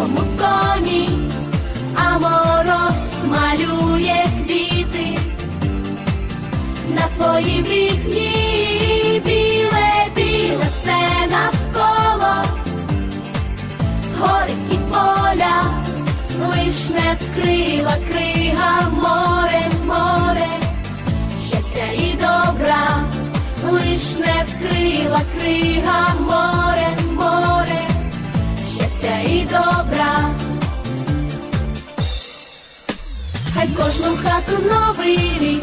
білому коні, а мороз малює квіти. На твоїй вікні, біле, біле все навколо, гори і поля, лиш вкрила крига море, море. Щастя і добра, лиш не вкрила крига море, Хай кожну хату новий рік,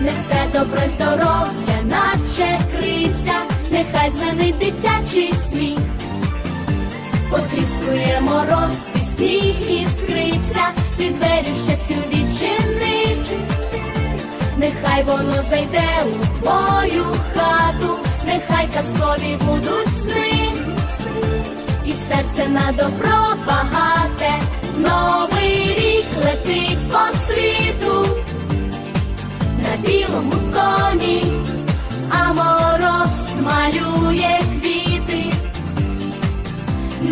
несе добро здоров'я, наче криця, нехай дзвенить дитячий сміх, потріскує мороз і сніг іскриця, від двері щастю відчинить. Нехай воно зайде у твою хату, нехай казкові будуть сни, і серце на добро багате, новий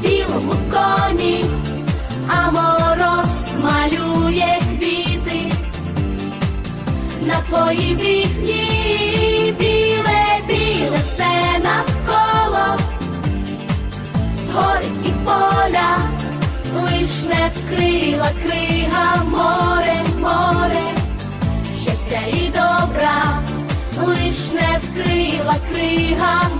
білому коні, а мороз малює квіти. На твоїй вікні, біле, біле все навколо, гори і поля, лиш не вкрила крига море, море, щастя і добра лиш не вкрила крига